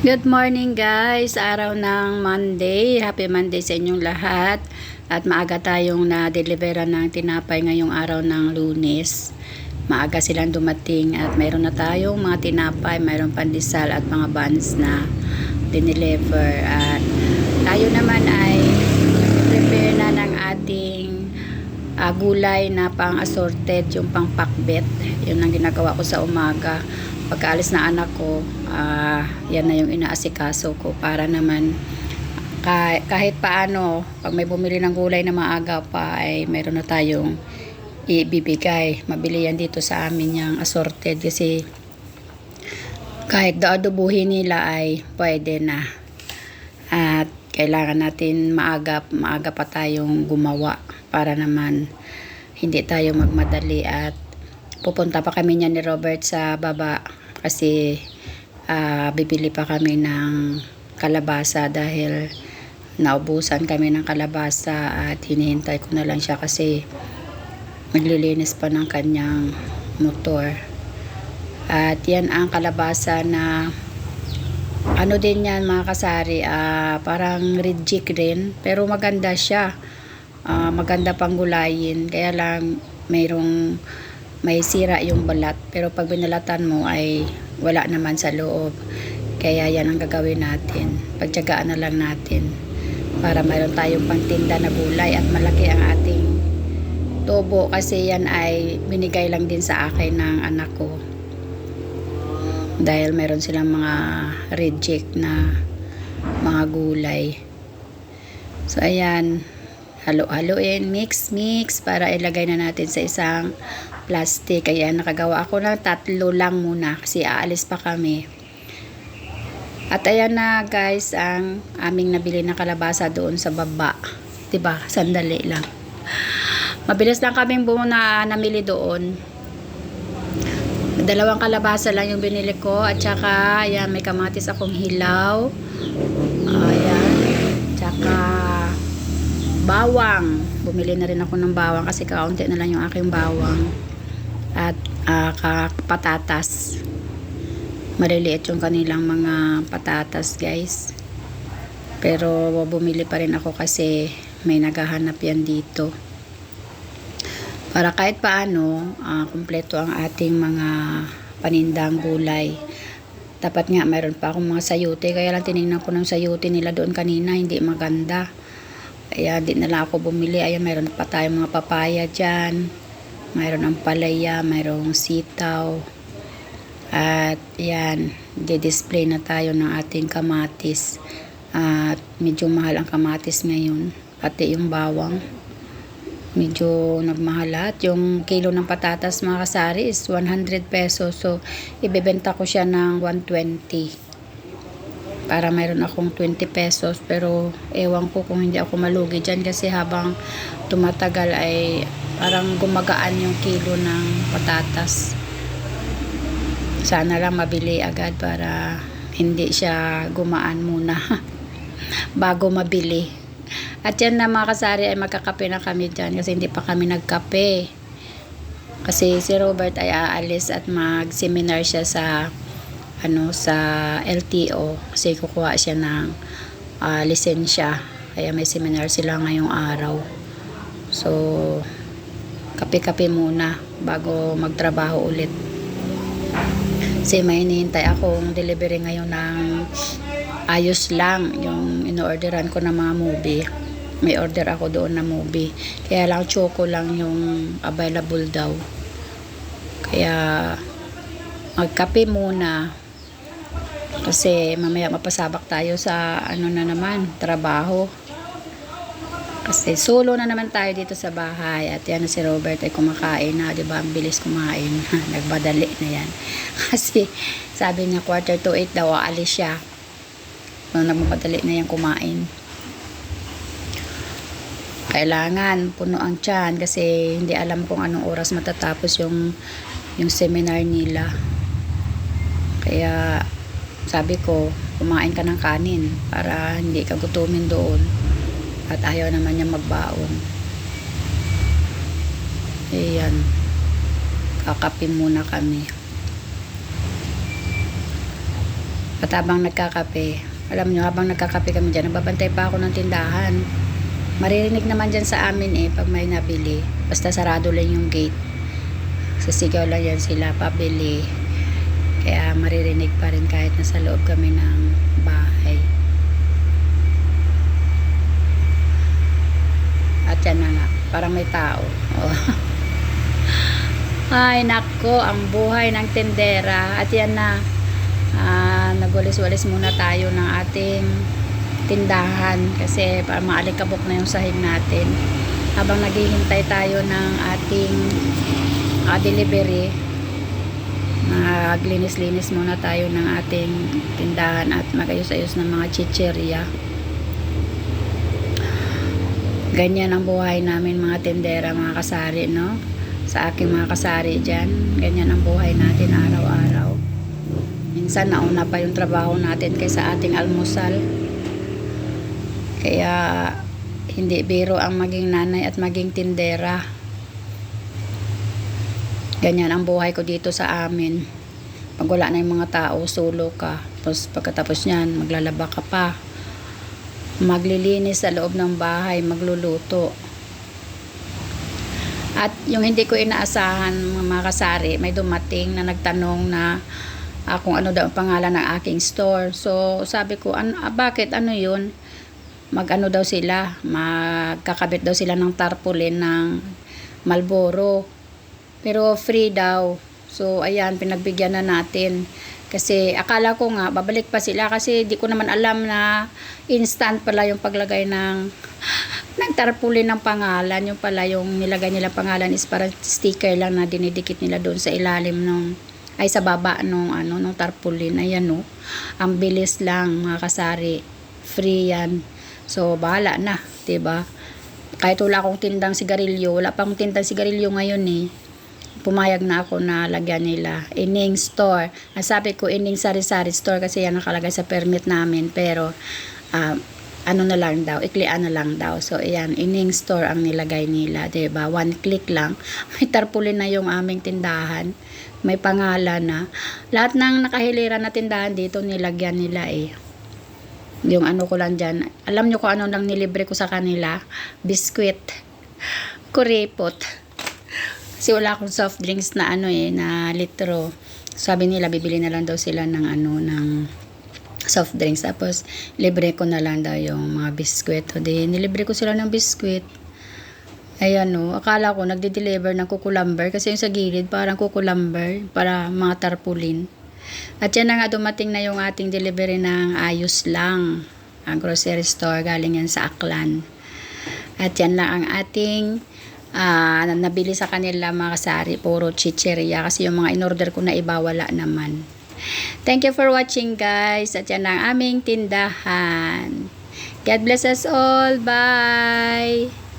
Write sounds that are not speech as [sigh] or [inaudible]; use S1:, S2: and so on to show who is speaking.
S1: Good morning guys, araw ng Monday. Happy Monday sa inyong lahat. At maaga tayong na-delivera ng tinapay ngayong araw ng lunes. Maaga silang dumating at mayroon na tayong mga tinapay, mayroon pandesal at mga buns na dineliver. At tayo naman ay prepare na ng ating ah, gulay na pang assorted, yung pang pakbet. Yun ang ginagawa ko sa umaga. Pagkaalis na anak ko, ah, yan na yung inaasikaso ko para naman kahit, kahit paano, pag may bumili ng gulay na maaga pa, ay meron na tayong ibibigay. Mabili yan dito sa amin yung assorted kasi kahit daadubuhin nila ay pwede na. At kailangan natin maaga, maaga pa tayong gumawa para naman hindi tayo magmadali at pupunta pa kami niya ni Robert sa baba kasi ah, bibili pa kami ng kalabasa dahil naubusan kami ng kalabasa at hinihintay ko na lang siya kasi maglilinis pa ng kanyang motor. At yan ang kalabasa na ano din yan mga kasari ah, parang reject rin pero maganda siya. Ah, maganda pang gulayin. Kaya lang mayroong may sira yung balat pero pag binalatan mo ay wala naman sa loob. Kaya yan ang gagawin natin. Pagtyagaan na lang natin para mayroon tayong pangtinda na gulay at malaki ang ating tubo kasi yan ay binigay lang din sa akin ng anak ko. Dahil meron silang mga reject na mga gulay. So ayan. Halo-haloin, mix-mix para ilagay na natin sa isang plastic. Kaya nakagawa ako ng tatlo lang muna kasi aalis pa kami. At ayan na guys ang aming nabili na kalabasa doon sa baba. ba? Sandali lang. Mabilis lang kaming bumuna namili doon. Dalawang kalabasa lang yung binili ko at saka ayan may kamatis akong hilaw. Ayan. Tsaka bawang. Bumili na rin ako ng bawang kasi kaunti na lang yung aking bawang. At ka- patatas. Maliliit yung kanilang mga patatas guys. Pero bumili pa rin ako kasi may naghahanap yan dito. Para kahit paano, ah, kumpleto ang ating mga panindang gulay. Dapat nga mayroon pa akong mga sayute. Kaya lang tinignan ko ng sayute nila doon kanina. Hindi maganda. Kaya di na ako bumili. Ayan, mayroon pa tayong mga papaya dyan. Mayroon ang palaya, mayroong sitaw. At yan, di-display na tayo ng ating kamatis. At medyo mahal ang kamatis ngayon. Pati yung bawang. Medyo nagmahalat. Yung kilo ng patatas mga kasari is 100 pesos. So, ibebenta ko siya ng 120 para mayroon akong 20 pesos pero ewan ko kung hindi ako malugi dyan kasi habang tumatagal ay parang gumagaan yung kilo ng patatas. Sana lang mabili agad para hindi siya gumaan muna [laughs] bago mabili. At yan na mga kasari ay magkakape na kami dyan kasi hindi pa kami nagkape. Kasi si Robert ay aalis at mag-seminar siya sa ano sa LTO kasi kukuha siya ng ah, lisensya. Kaya may seminar sila ngayong araw. So kape-kape muna bago magtrabaho ulit. Kasi may hinihintay akong delivery ngayon ng ayos lang yung in-orderan ko ng mga movie. May order ako doon na movie. Kaya lang choco lang yung available daw. Kaya magkape muna kasi mamaya mapasabak tayo sa ano na naman, trabaho. Kasi solo na naman tayo dito sa bahay at yan si Robert ay kumakain na, 'di ba? Ang bilis kumain. [laughs] Nagbadali na yan. [laughs] Kasi sabi niya quarter to 8 daw aalis siya. Nung nagmamadali na yan kumain. Kailangan puno ang tiyan kasi hindi alam kung anong oras matatapos yung yung seminar nila. Kaya sabi ko, kumain ka ng kanin para hindi ka gutumin doon. At ayaw naman niya magbaon. Ayan. Kakapin muna kami. At habang nagkakape, alam nyo, habang nagkakape kami dyan, nagbabantay pa ako ng tindahan. Maririnig naman dyan sa amin eh, pag may nabili. Basta sarado lang yung gate. Sasigaw lang yan sila, pabili. Kaya maririnig pa rin kahit nasa loob kami ng bahay. At yan na nga, parang may tao. Oh. [laughs] Ay, nako, ang buhay ng tendera. At yan na, ah, nagwalis-walis muna tayo ng ating tindahan kasi para maalikabok na yung sahig natin. Habang naghihintay tayo ng ating ah, delivery, naglinis-linis muna tayo ng ating tindahan at magayos-ayos ng mga chicheria. Ganyan ang buhay namin mga tendera, mga kasari, no? Sa aking mga kasari dyan. Ganyan ang buhay natin araw-araw. Minsan nauna pa yung trabaho natin kaysa ating almusal. Kaya hindi biro ang maging nanay at maging tindera. Ganyan ang buhay ko dito sa amin. Pag wala na yung mga tao, solo ka. Tapos pagkatapos niyan, maglalaba ka pa. Maglilinis sa loob ng bahay, magluluto. At yung hindi ko inaasahan mga kasari, may dumating na nagtanong na ah, kung ano daw ang pangalan ng aking store. So, sabi ko, ano, bakit? Ano yun? Mag-ano daw sila? Magkakabit daw sila ng tarpaulin ng Malboro. Pero free daw. So, ayan, pinagbigyan na natin. Kasi akala ko nga, babalik pa sila kasi di ko naman alam na instant pala yung paglagay ng ng tarpaulin ng pangalan. Yung pala yung nilagay nila pangalan is parang sticker lang na dinidikit nila doon sa ilalim nung ay sa baba nung ano nung tarpaulin. Ayan no. Ang bilis lang mga kasari. Free yan. So bahala na, 'di ba? Kahit wala akong tindang sigarilyo, wala pa akong tindang sigarilyo ngayon eh. Pumayag na ako na lagyan nila. Ining store. Ang sabi ko, ining sari-sari store kasi yan nakalagay sa permit namin. Pero, ah, ano na lang daw, iklian na lang daw. So, ayan, ining store ang nilagay nila, ba One click lang. [laughs] May tarpaulin na yung aming tindahan. May pangalan na. Lahat ng nakahilera na tindahan dito, nilagyan nila eh. Yung ano ko lang dyan. Alam nyo kung ano lang nilibre ko sa kanila? Biskwit. Kuripot. Kasi wala akong soft drinks na ano eh, na litro. Sabi nila, bibili na lang daw sila ng ano, ng soft drinks. Tapos, libre ko na lang daw yung mga biskwit. O di, nilibre ko sila ng biskwit. Ayan no, akala ko nagde-deliver ng kukulamber kasi yung sa gilid parang kukulamber para mga tarpulin. At yan na nga dumating na yung ating delivery ng ayos lang. Ang grocery store galing yan sa Aklan. At yan lang ang ating ah, nabili sa kanila mga kasari. Puro chicheria kasi yung mga in-order ko na iba wala naman. Thank you for watching guys. At yan ang aming tindahan. God bless us all. Bye!